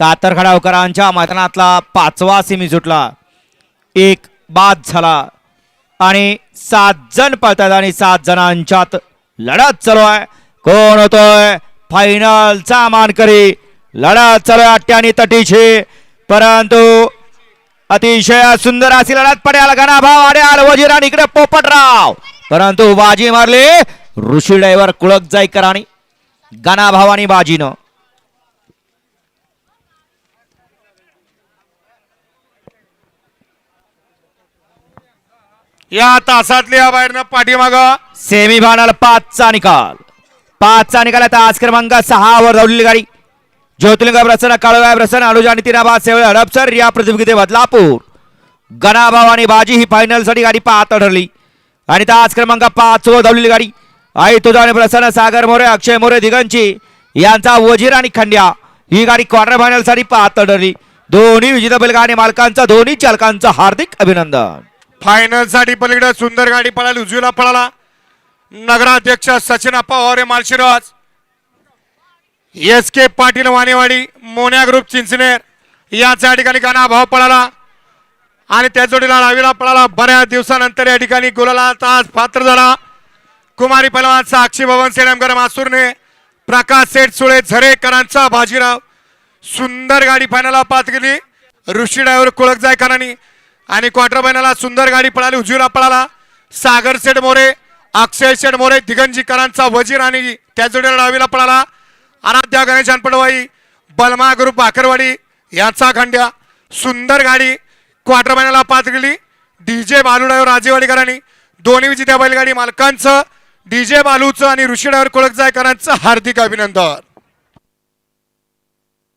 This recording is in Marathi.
कातर खडावकरांच्या मैदानातला पाचवा सेमी सुटला. एक बाद झाला. आणि सात जण पळतात आणि सात जणांच्यात लढत चालू आहे. कोण होतोय? फायनलचा मानकरी. लढत चालू आहे आणि तटीची. परंतु अतिशय सुंदर अशी लढत पड्याल घनाभाव आड्याल वजीर आणि इकडे पोपटराव. परंतु बाजी मारली. ऋषी ड्रायव्हर कुळक जायकरांनी घनाभाव आणि बाजीनं. या तासातल्या बाहेरनं पाठीमाग. सेमी फायनल पाचचा निकाल. पाचचा निकाल आता आज क्रमांक सहा वर धावलेली गाडी. ज्योतिलिंग प्रसन्न काळोया प्रसन्न अनुज आणि तिराबाद सेवळ हडपसर या प्रतियोगिते बदलापूर. गणाभाव आणि बाजी ही फायनलसाठी गाडी पाहत ठरली. आणि त्या आज क्रमांक पाच वर धावलेली गाडी. आई तुझा आणि प्रसन्न सागर मोरे अक्षय मोरे दिगंची यांचा वजीर आणि खंड्या. ही गाडी क्वार्टर फायनलसाठी पाहता पाहत ठरली. दोन्ही विजेता बैलगाडी मालकांचा दोन्ही चालकांचं हार्दिक अभिनंदन. फायनलसाठी पलीकडे सुंदर गाडी पळाली उजवीला पळाला. नगराध्यक्ष Sachin Appa Vaware Malshiras. S K Patil Wanewadi Monya group Chinchner. याच्या ठिकाणी गाणा भाव पळाला. आणि त्या जोडीला डावीला पळाला. बऱ्याच दिवसानंतर या ठिकाणी गुलाला तास पात्र झाला. कुमारी पलवान साक्षी भवन सेडमकर मासूरने प्रकाश सेठ सुळे झरेकरांचा बाजीराव. सुंदर गाडी फायनलला पात गेली ऋषी डायव्हर कुळक जायकरांनी आणि क्वार्टर फायनलला सुंदर गाडी पळाली उजवीला पळाला. सागर शेठ मोरे अक्षय सेठ मोरे दिगंजीकरांचा वजीर आणि त्या जोडीला डावीला पळाला. आराध्या गणेश पडवाई बलमा ग्रुप भाकरवाडी याचा खंड्या. सुंदर गाडी क्वार्टर फायनलला पाच गेली. डीजे बालू ड्रायव्हर राजेवाडीकरांनी. दोन्ही विजेत्या बैलगाडी मालकांचं डीजे बालूचं आणि ऋषी ड्रायव्हर जायकरांचं हार्दिक अभिनंदन.